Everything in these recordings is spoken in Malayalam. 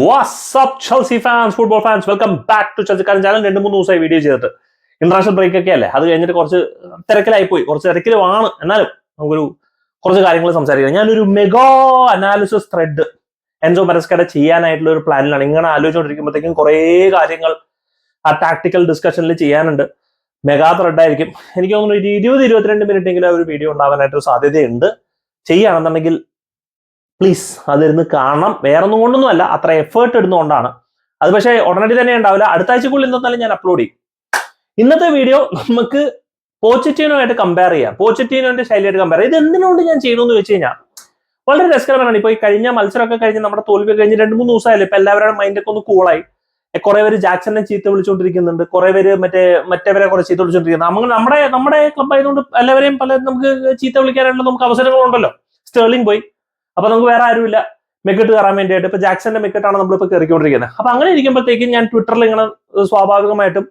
WhatsApp Chelsea fans football fans welcome back to ചെൽസിക്കാരൻ channel രണ്ട് മൂന്ന് ദിവസമായി വീഡിയോ ചെയ്തിട്ട്. ഇന്റർനാഷണൽ ബ്രേക്ക് ഒക്കെ അല്ലേ? അത് കഴിഞ്ഞിട്ട് കുറച്ച് തിരക്കിലായി പോയി. കുറച്ച് തിരക്കിലുമാണ് എന്നാലും നമുക്കൊരു കുറച്ച് കാര്യങ്ങൾ സംസാരിക്കാം. ഞാനൊരു മെഗാ അനാലിസിസ് ത്രെഡ് എൻസോ മെറസ്കയുടെ ചെയ്യാനായിട്ടുള്ള ഒരു പ്ലാനിലാണ് ഇങ്ങനെ ആലോചിച്ചുകൊണ്ടിരിക്കുമ്പോഴത്തേക്കും കുറേ കാര്യങ്ങൾ ആ ടാക്ടിക്കൽ ഡിസ്കഷനിൽ ചെയ്യാനുണ്ട്. മെഗാ ത്രെഡ് ആയിരിക്കും. എനിക്ക് തോന്നുന്നു ഒരു ഇരുപത് ഇരുപത്തിരണ്ട് മിനിറ്റ് എങ്കിലും ഒരു വീഡിയോ ഉണ്ടാവാനായിട്ട് സാധ്യതയുണ്ട്. ചെയ്യുകയാണെന്നുണ്ടെങ്കിൽ പ്ലീസ് അതിരുന്ന് കാണണം. വേറെ ഒന്നും കൊണ്ടൊന്നും അല്ല അത്ര എഫേർട്ട് ഇടുന്നതുകൊണ്ടാണ്. അത് പക്ഷേ ഉടനടി തന്നെ ഉണ്ടാവില്ല. അടുത്ത ആഴ്ചക്കുള്ളിൽ എന്തായാലും ഞാൻ അപ്ലോഡ് ചെയ്യും. ഇന്നത്തെ വീഡിയോ നമുക്ക് പോച്ചറ്റീനോയായിട്ട് കമ്പയർ ചെയ്യാം. പോച്ചറ്റീനോന്റെ ശൈലിയായിട്ട് കമ്പയർ ചെയ്യാം. ഇത് എന്തിനുകൊണ്ട് ഞാൻ ചെയ്യണമെന്ന് വെച്ച് കഴിഞ്ഞാൽ വളരെ രസകരമാണ്. ഇപ്പോൾ ഈ കഴിഞ്ഞ മത്സരമൊക്കെ കഴിഞ്ഞ് നമ്മുടെ തോൽവി കഴിഞ്ഞ് രണ്ട് മൂന്ന് ദിവസമായാലും ഇപ്പൊ എല്ലാവരുടെ മൈൻഡൊക്കെ ഒന്ന് കൂളായി കുറെ പേര് ജാക്സനെ ചീത്ത വിളിച്ചുകൊണ്ടിരിക്കുന്നുണ്ട് കുറെ പേര് മറ്റേ മറ്റേവരെ കുറെ ചീത്ത വിളിച്ചുകൊണ്ടിരിക്കുന്നത് നമ്മൾ നമ്മുടെ നമ്മുടെ ക്ലബ് ആയതുകൊണ്ട് എല്ലാവരെയും പല നമുക്ക് ചീത്ത വിളിക്കാനായിട്ടുള്ള നമുക്ക് അവസരങ്ങളുണ്ടല്ലോ. സ്റ്റേർലിംഗ് പോയി. അപ്പൊ നമുക്ക് വേറെ ആരുമില്ല. മെക്കിട്ട് കയറാൻ വേണ്ടിയിട്ട് ഇപ്പൊ ജാക്സന്റെ മെക്കിട്ടാണ് നമ്മളിപ്പോ കയറിക്കൊണ്ടിരിക്കുന്നത് അപ്പൊ അങ്ങനെ ഇരിക്കുമ്പോഴത്തേക്കും ഞാൻ ട്വിറ്ററിൽ ഇങ്ങനെ സ്വാഭാവികമായിട്ടും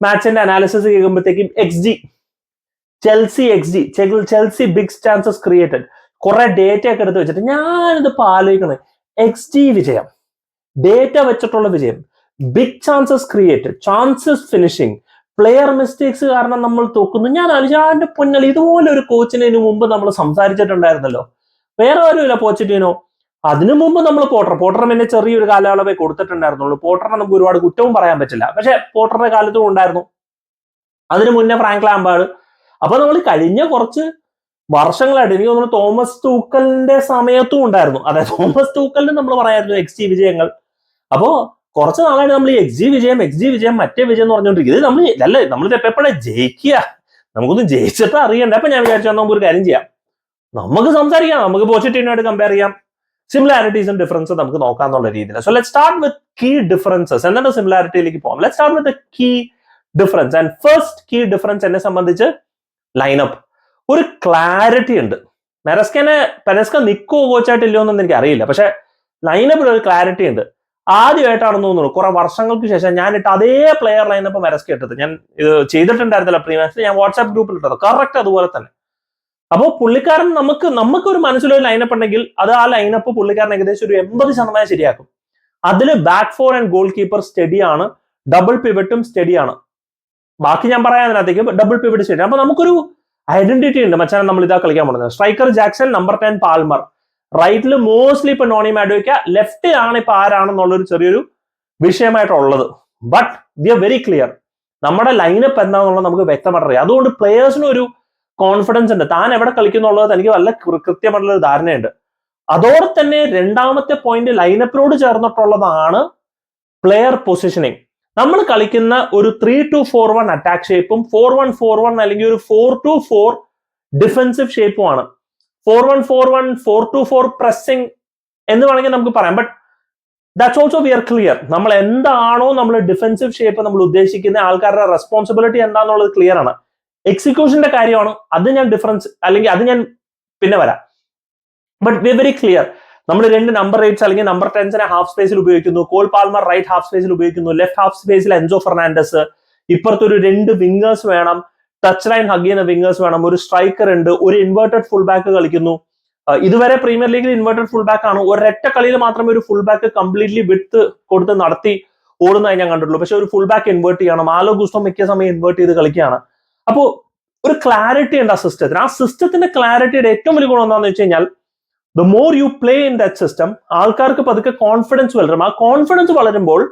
മാച്ചിന്റെ analysis കേൾക്കുമ്പോഴത്തേക്കും X G Chelsea X G Chelsea big chances created കുറെ ഡേറ്റ ഒക്കെ എടുത്ത് വെച്ചിട്ട് ഞാനിത് ആലോചിക്കണേ. എക്സ് ജി വിജയം ഡേറ്റ വെച്ചിട്ടുള്ള വിജയം big chances created chances finishing player mistakes കാരണം നമ്മൾ തോക്കുന്നു. ഞാൻ അനുജാന്റെ പൊന്നൽ ഇതുപോലെ ഒരു കോച്ചിനെ മുമ്പ് നമ്മൾ സംസാരിച്ചിട്ടുണ്ടായിരുന്നല്ലോ. വേറെ ആരുമില്ല പോച്ചിട്ടീനോ അതിനു മുമ്പ് നമ്മൾ പോട്ടർ പോട്ടർ പിന്നെ ചെറിയൊരു കാലയളവേ കൊടുത്തിട്ടുണ്ടായിരുന്നുള്ളൂ. പോട്ടറിനെ നമുക്ക് ഒരുപാട് കുറ്റവും പറയാൻ പറ്റില്ല. പക്ഷെ പോട്ടറുടെ കാലത്തും ഉണ്ടായിരുന്നു. അതിനു മുന്നേ ഫ്രാങ്ക് ലാംബാർഡ്. അപ്പൊ നമ്മൾ കഴിഞ്ഞ കുറച്ച് വർഷങ്ങളായിട്ട് എനിക്ക് തോന്നുന്നു തോമസ് തൂക്കലിന്റെ സമയത്തും ഉണ്ടായിരുന്നു. അതെ തോമസ് തൂക്കലിന് നമ്മൾ പറയായിരുന്നു എക്സ് ജി വിജയങ്ങൾ. അപ്പോ കുറച്ച് നാളായിട്ട് നമ്മൾ ഈ എക്സ് ജി വിജയം എക്സ് ജി വിജയം മറ്റേ വിജയം എന്ന് പറഞ്ഞുകൊണ്ടിരിക്കും ഇത് നമ്മൾ അല്ലേ നമ്മൾ എപ്പോഴാണ് ജയിക്കുക? നമുക്കൊന്നും ജയിച്ചിട്ട് അറിയണ്ട. അപ്പൊ ഞാൻ വിചാരിച്ചു നമുക്ക് ഒരു കാര്യം ചെയ്യാം. നമുക്ക് സംസാരിക്കാം നമുക്ക് പോസിറ്റീവിനായിട്ട് കമ്പയർ ചെയ്യാം. സിമിലാരിറ്റീസും ഡിഫറൻസും നമുക്ക് നോക്കാം എന്നുള്ള രീതിയിൽ so let start with key differences എന്താണ് സിമിലാരിറ്റിയിലേക്ക് പോകാം let start with key difference and first key difference എന്നെ സംബന്ധിച്ച് ലൈനപ്പ് ഒരു ക്ലാരിറ്റി ഉണ്ട്. മെറസ്കനെ പെരസ്ക നിക്കോ കോച്ചായിട്ടില്ലയോ എന്നൊന്നും എനിക്ക് അറിയില്ല പക്ഷെ ലൈനപ്പിൽ ഒരു ക്ലാരിറ്റി ഉണ്ട്. ആദ്യമായിട്ടാണെന്ന് തോന്നുന്നു. കുറെ വർഷങ്ങൾക്ക് ശേഷം ഞാൻ ഇട്ട അതേ പ്ലെയർ ലൈനപ്പ് മെറസ്ക ഇട്ടത്. ഞാൻ ഇത് ചെയ്തിട്ടുണ്ടായിരുന്നില്ല പ്രീമാക്സിൽ ഞാൻ വാട്സാപ്പ് ഗ്രൂപ്പിൽ ഇട്ടത്. കറക്റ്റ് അതുപോലെ തന്നെ. അപ്പോൾ പുള്ളിക്കാരൻ നമുക്ക് നമുക്ക് ഒരു മനസ്സിലൊരു ലൈനപ്പ് ഉണ്ടെങ്കിൽ അത് ആ ലൈനപ്പ് പുള്ളിക്കാരൻ ഏകദേശം ഒരു എൺപത് ശതമാനം ശരിയാക്കും. അതിൽ back four and goalkeeper steady ആണ്. ഡബിൾ പിവറ്റും സ്റ്റഡി ആണ്. ബാക്കി ഞാൻ പറയാൻ അതിനകത്തേക്ക് ഡബിൾ പിവറ്റ് സ്റ്റഡി അപ്പൊ നമുക്കൊരു ഐഡന്റിറ്റി ഉണ്ട്. മച്ചാൻ നമ്മൾ ഇതാ കളിക്കാൻ പോകുന്നത്. Striker Jackson number ten Palmer റൈറ്റിൽ mostly ഇപ്പൊ നോണി മാഡോയ്ക്ക ലെഫ്റ്റിലാണ് ഇപ്പൊ ആരാണെന്നുള്ളൊരു ചെറിയൊരു വിഷയമായിട്ടുള്ളത്. But we are very clear നമ്മുടെ ലൈനപ്പ് എന്താണെന്നുള്ളത് നമുക്ക് വ്യക്തമായിട്ട് അറിയാം അതുകൊണ്ട് പ്ലേയേഴ്സിന് ഒരു കോൺഫിഡൻസ് ഉണ്ട്. താൻ എവിടെ കളിക്കുന്നുള്ളത് എനിക്ക് നല്ല കൃത്യമായിട്ടുള്ള ഒരു ധാരണയുണ്ട്. അതോടെ തന്നെ രണ്ടാമത്തെ പോയിന്റ് ലൈനപ്പിനോട് ചേർന്നിട്ടുള്ളതാണ് പ്ലെയർ പൊസിഷനിങ് നമ്മൾ കളിക്കുന്ന ഒരു three two four one attack ഷേപ്പും ഫോർ വൺ ഫോർ വൺ അല്ലെങ്കിൽ ഒരു ഫോർ ടു ഫോർ ഡിഫൻസീവ് ഷേപ്പും ആണ് four one four one four two four pressing എന്ന് വേണമെങ്കിൽ നമുക്ക് പറയാം. But that's also very clear നമ്മൾ എന്താണോ നമ്മൾ ഡിഫൻസീവ് ഷേപ്പ് നമ്മൾ ഉദ്ദേശിക്കുന്ന ആൾക്കാരുടെ റെസ്പോൺസിബിലിറ്റി എന്താണെന്നുള്ളത് ക്ലിയർ ആണ്. എക്സിക്യൂഷന്റെ കാര്യമാണ്? അത് ഞാൻ ഡിഫറൻസ് അല്ലെങ്കിൽ അത് ഞാൻ പിന്നെ വരാം. ബട്ട് വി വെരി ക്ലിയർ നമ്മൾ രണ്ട് നമ്പർ എയ്റ്റ്സ് അല്ലെങ്കിൽ നമ്പർ ടെൻസിനെ ഹാഫ് സ്പേസിൽ ഉപയോഗിക്കുന്നു. കോൾ പാൽമർ റൈറ്റ് ഹാഫ് സ്പേസിൽ ഉപയോഗിക്കുന്നു. ലെഫ്റ്റ് ഹാഫ് സ്പേസിൽ എൻസോ ഫെർണാൻഡസ് ഇപ്പുറത്തൊരു രണ്ട് വിംഗേഴ്സ് വേണം. ടച്ച് ലൈൻ ഹഗ് ചെയ്യുന്ന വിങ്ങേഴ്സ് വേണം. ഒരു സ്ട്രൈക്കർ ഉണ്ട്. ഒരു ഇൻവേർട്ടഡ് ഫുൾ ബാക്ക് കളിക്കുന്നു ഇതുവരെ പ്രീമിയർ ലീഗിൽ ഇൻവേർട്ടഡ് ഫുൾ ബാക്ക് ആണ്. ഒരൊറ്റ കളിയിൽ മാത്രമേ ഒരു ഫുൾ ബാക്ക് കംപ്ലീറ്റ്ലി വിട്ട് കൊടുത്ത് നടത്തി ഓടുന്നതായി ഞാൻ കണ്ടിട്ടുള്ളൂ. പക്ഷെ ഒരു ഫുൾ ബാക്ക് ഇൻവേർട്ട് ചെയ്യണം. ആലോ ഗുസ്തോ മിക്ക സമയം ഇൻവേർട്ട് ചെയ്ത് കളിക്കുകയാണ്. അപ്പോൾ ഒരു ക്ലാരിറ്റി ഉണ്ട് ആ സിസ്റ്റത്തിന് ആ സിസ്റ്റത്തിന്റെ ക്ലാരിറ്റിയുടെ ഏറ്റവും വലിയ ഗുണം എന്താണെന്ന് വെച്ച് കഴിഞ്ഞാൽ the more you play in that system ആൾക്കാർക്ക് പതുക്കെ കോൺഫിഡൻസ് വളരും. ആ കോൺഫിഡൻസ് വളരുമ്പോൾ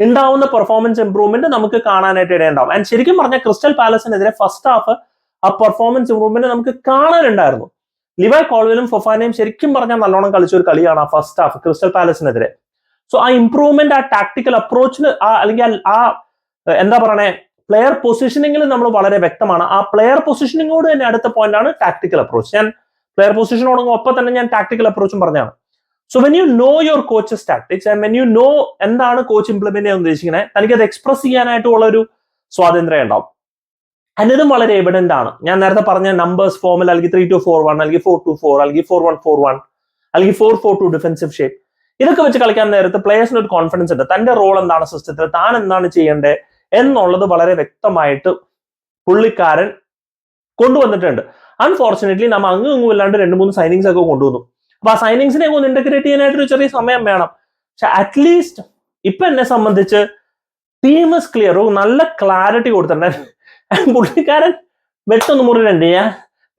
ഉണ്ടാവുന്ന പെർഫോമൻസ് ഇംപ്രൂവ്മെന്റ് നമുക്ക് കാണാനായിട്ട് ഇടയുണ്ടാവും ആൻഡ് ശരിക്കും പറഞ്ഞാൽ ക്രിസ്റ്റൽ പാലസിനെതിരെ ഫസ്റ്റ് ഹാഫ് ആ പെർഫോമൻസ് ഇംപ്രൂവ്മെന്റ് നമുക്ക് കാണാനുണ്ടായിരുന്നു. ലിവായ് കോൾവിലും ഫൊഫാനയും ശരിക്കും പറഞ്ഞാൽ നല്ലോണം കളിച്ച ഒരു കളിയാണ് ആ ഫസ്റ്റ് ഹാഫ് ക്രിസ്റ്റൽ പാലസിനെതിരെ സോ ആ ഇംപ്രൂവ്മെന്റ് ആ ടാക്ടിക്കൽ അപ്രോച്ചിന് ആ അല്ലെങ്കിൽ ആ എന്താ പറയണേ പ്ലെയർ പൊസിഷനിങ്ങിൽ നമ്മൾ വളരെ വ്യക്തമാണ്. ആ പ്ലെയർ പൊസിഷനിങ്ങോട് തന്നെ അടുത്ത പോയിന്റ് ആണ് ടാക്ടിക്കൽ അപ്രോച്ച് ഞാൻ പ്ലെയർ പൊസിഷനോടൊപ്പം ഒപ്പം തന്നെ ഞാൻ ടാക്ടിക്കൽ അപ്രോച്ചും പറഞ്ഞാണ് so when you know your coach's tactics and when you know എന്താണ് കോച്ച് ഇംപ്ലിമെന്റ് ചെയ്യാൻ ഉദ്ദേശിക്കുന്നത് തനിക്കത് എക്സ്പ്രസ് ചെയ്യാനായിട്ടുള്ള ഒരു സ്വാതന്ത്ര്യം ഉണ്ടാവും. ഇതും വളരെ എവിഡന്റ് ആണ്. ഞാൻ നേരത്തെ പറഞ്ഞ നമ്പേഴ്സ് ഫോമിൽ അല്ലെങ്കിൽ ത്രീ ടു ഫോർ വൺ അല്ലെങ്കിൽ ഫോർ ടു ഫോർ അല്ലെങ്കിൽ ഫോർ വൺ ഫോർ വൺ അല്ലെങ്കിൽ four four two defensive shape ഇതൊക്കെ വെച്ച് കളിക്കാൻ നേരത്ത് പ്ലേയേഴ്സിന് ഒരു കോൺഫിഡൻസ് ഉണ്ട്. തന്റെ റോൾ എന്താണ് സിസ്റ്റത്തിൽ താൻ എന്താണ് ചെയ്യേണ്ടത്? എന്നുള്ളത് വളരെ വ്യക്തമായിട്ട് പുള്ളിക്കാരൻ കൊണ്ടുവന്നിട്ടുണ്ട്. അൺഫോർച്ചുനേറ്റ്ലി നമ്മൾ അങ്ങും ഇങ്ങും ഇല്ലാണ്ട് രണ്ട് മൂന്ന് സൈനിങ്സ് ഒക്കെ കൊണ്ടുവന്നു. അപ്പൊ ആ സൈനിങ്സിനെ ഒന്ന് ഇന്റഗ്രേറ്റ് ചെയ്യാനായിട്ട് ഒരു ചെറിയ സമയം വേണം. പക്ഷെ അറ്റ്ലീസ്റ്റ് ഇപ്പൊ എന്നെ സംബന്ധിച്ച് ടീം ഇസ് ക്ലിയർ നല്ല ക്ലാരിറ്റി കൊടുത്തിട്ടുണ്ട് പുള്ളിക്കാരൻ വെട്ടൊന്ന് മുറിയിട്ടുണ്ട്. ഞാൻ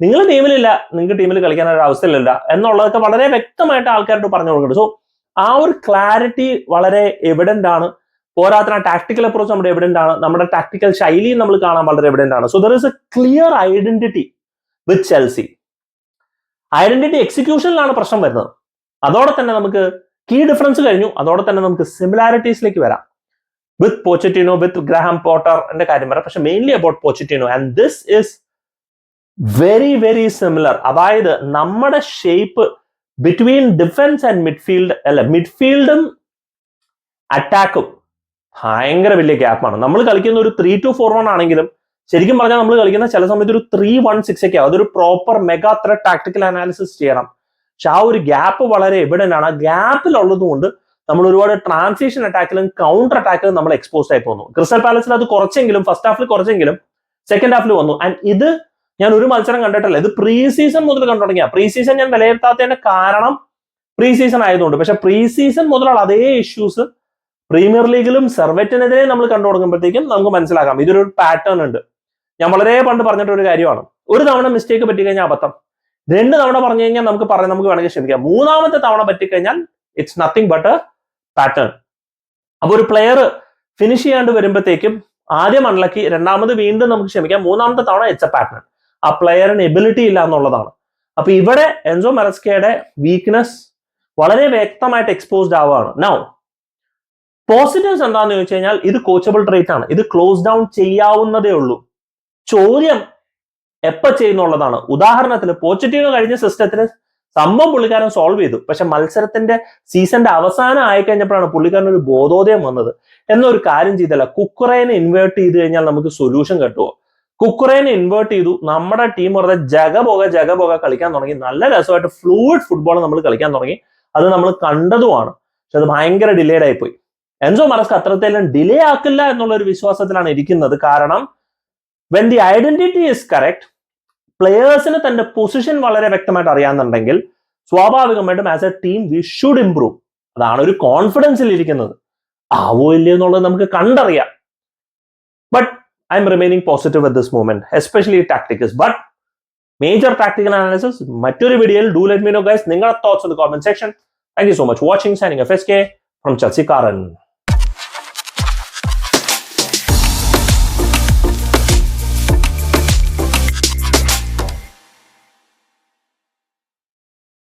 നിങ്ങൾ ടീമിലില്ല നിങ്ങൾക്ക് ടീമിൽ കളിക്കാൻ ഒരു അവസ്ഥയില്ല എന്നുള്ളതൊക്കെ വളരെ വ്യക്തമായിട്ട് ആൾക്കാരോട് പറഞ്ഞു കൊടുക്കുന്നുണ്ട്. സോ ആ ഒരു ക്ലാരിറ്റി വളരെ എവിഡന്റ് ആണ്. പോരാത്തിന് ടാക്ടിക്കൽ അപ്രോച്ച് നമ്മുടെ എവിഡന്റ് ആണ്. നമ്മുടെ ടാക്ടിക്കൽ ശൈലിയും നമ്മൾ കാണാൻ വളരെ എവിഡന്റ് ആണ്. So there is a clear identity with Chelsea identity എക്സിക്യൂഷനിലാണ് പ്രശ്നം വരുന്നത്. അതോടെ തന്നെ നമുക്ക് കീ ഡിഫറൻസ് കഴിഞ്ഞു. അതോടെ തന്നെ നമുക്ക് സിമിലാരിറ്റീസിലേക്ക് വരാം. വിത്ത് പോച്ചറ്റിനോ വിത്ത് ഗ്രാഹാം പോട്ടറിന്റെ കാര്യം പറയാം പക്ഷെ mainly about Pochettino and this is very very similar അതായത് നമ്മുടെ shape between defence and midfield അല്ല മിഡ്ഫീൽഡും അറ്റാക്കും ഭയങ്കര വലിയ ഗ്യാപ്പാണ് നമ്മൾ കളിക്കുന്ന ഒരു ത്രീ ടു ഫോർ വൺ ആണെങ്കിലും ശരിക്കും പറഞ്ഞാൽ നമ്മൾ കളിക്കുന്ന ചില സമയത്ത് ഒരു ത്രീ വൺ സിക്സ് ഒക്കെ അതൊരു proper mega thread tactical analysis ചെയ്യണം. പക്ഷെ ആ ഒരു ഗ്യാപ്പ് വളരെ എവിഡന്റ് ആണ്. ആ ഗ്യാപ്പിൽ ഉള്ളതുകൊണ്ട് നമ്മൾ ഒരുപാട് ട്രാൻസിഷൻ അറ്റാക്കിലും കൗണ്ടർ അറ്റാക്കിലും നമ്മൾ എക്സ്പോസ് ആയി പോകുന്നു. ക്രിസ്റ്റൽ പാലസിൽ അത് കുറച്ചെങ്കിലും ഫസ്റ്റ് ഹാഫിൽ കുറച്ചെങ്കിലും സെക്കൻഡ് ഹാഫിൽ വന്നു. ആൻഡ് ഇത് ഞാൻ ഒരു മത്സരം കണ്ടിട്ടില്ല. ഇത് പ്രീ സീസൺ മുതൽ കണ്ടു തുടങ്ങിയ. പ്രീ സീസൺ ഞാൻ വിലയിരുത്താത്തതിന്റെ കാരണം പ്രീ സീസൺ ആയതുകൊണ്ട്. പക്ഷെ പ്രീ സീസൺ മുതലുള്ള അതേ ഇഷ്യൂസ് പ്രീമിയർ ലീഗിലും സെർവറ്റിനെതിരെ നമ്മൾ കണ്ടു തുടങ്ങുമ്പോഴത്തേക്കും നമുക്ക് മനസ്സിലാക്കാം. ഇതൊരു പാറ്റേൺ ഉണ്ട്. ഞാൻ വളരെ പണ്ട് പറഞ്ഞിട്ടൊരു കാര്യമാണ്. ഒരു തവണ മിസ്റ്റേക്ക് പറ്റിക്കഴിഞ്ഞാൽ അബദ്ധം. രണ്ട് തവണ പറഞ്ഞു കഴിഞ്ഞാൽ നമുക്ക് പറയാം നമുക്ക് വേണമെങ്കിൽ ശ്രമിക്കാം. മൂന്നാമത്തെ തവണ പറ്റിക്കഴിഞ്ഞാൽ ഇറ്റ്സ് നത്തിങ് ബട്ട് പാറ്റേൺ അപ്പൊ ഒരു പ്ലെയർ ഫിനിഷ് ചെയ്യാണ്ട് വരുമ്പോഴത്തേക്കും ആദ്യം അൺലക്കി രണ്ടാമത് വീണ്ടും നമുക്ക് ക്ഷമിക്കാം മൂന്നാമത്തെ തവണ ഇറ്റ്സ് എ പാറ്റേൺ ആ പ്ലെയറിന് എബിലിറ്റി ഇല്ല എന്നുള്ളതാണ്. അപ്പൊ ഇവിടെ എൻസോ മെറസ്കയുടെ വീക്ക്നെസ് വളരെ വ്യക്തമായിട്ട് എക്സ്പോസ്ഡ് ആവുകയാണ്. നൗ പോസിറ്റീവ്സ് എന്താണെന്ന് ചോദിച്ചു കഴിഞ്ഞാൽ ഇത് കോച്ചബിൾ ട്രേറ്റ് ആണ്. ഇത് ക്ലോസ് ഡൗൺ ചെയ്യാവുന്നതേ ഉള്ളൂ. ചോദ്യം എപ്പ ചെയ്യുന്നുള്ളതാണ്. ഉദാഹരണത്തിന് പോസിറ്റീവ് കഴിഞ്ഞ സിസ്റ്റത്തിന് സംഭവം പുള്ളിക്കാരൻ സോൾവ് ചെയ്തു. പക്ഷെ മത്സരത്തിന്റെ സീസന്റെ അവസാനം ആയി കഴിഞ്ഞപ്പോഴാണ് പുള്ളിക്കാരൻ ഒരു ബോധോദയം വന്നത്. എന്നൊരു കാര്യം ചെയ്തല്ല. കുക്കുറേനെ ഇൻവേർട്ട് ചെയ്ത് കഴിഞ്ഞാൽ നമുക്ക് സൊല്യൂഷൻ കിട്ടുമോ കുക്കുറേനെ ഇൻവേർട്ട് ചെയ്തു. നമ്മുടെ ടീം വെറുതെ ജഗപോക ജഗപോക കളിക്കാൻ തുടങ്ങി. നല്ല രസമായിട്ട് ഫ്ലൂയിഡ് ഫുട്ബോൾ നമ്മൾ കളിക്കാൻ തുടങ്ങി. അത് നമ്മൾ കണ്ടതുമാണ്. പക്ഷെ അത് ഭയങ്കര ഡിലേഡ് ആയിപ്പോയി. എൻസോ മറസ്ക് അത്രത്തേലും ഡിലേ ആക്കില്ല എന്നുള്ള ഒരു വിശ്വാസത്തിലാണ് ഇരിക്കുന്നത്. കാരണം when the identity is correct പ്ലെയേഴ്സിന് തന്റെ പൊസിഷൻ വളരെ വ്യക്തമായിട്ട് അറിയാന്നുണ്ടെങ്കിൽ സ്വാഭാവികമായിട്ടും as a team we should improve അതാണ് ഒരു കോൺഫിഡൻസിൽ ഇരിക്കുന്നത്. ആവോ ഇല്ലയോ എന്നുള്ളത് നമുക്ക് കണ്ടറിയാം. But I'm remaining positive at this moment especially tactics but major tactical analysis മറ്റൊരു വീഡിയോയിൽ do let me know guys നിങ്ങളുടെ thoughts in the comment section thank you so much watching signing F S K from ചസിക്കാരൻ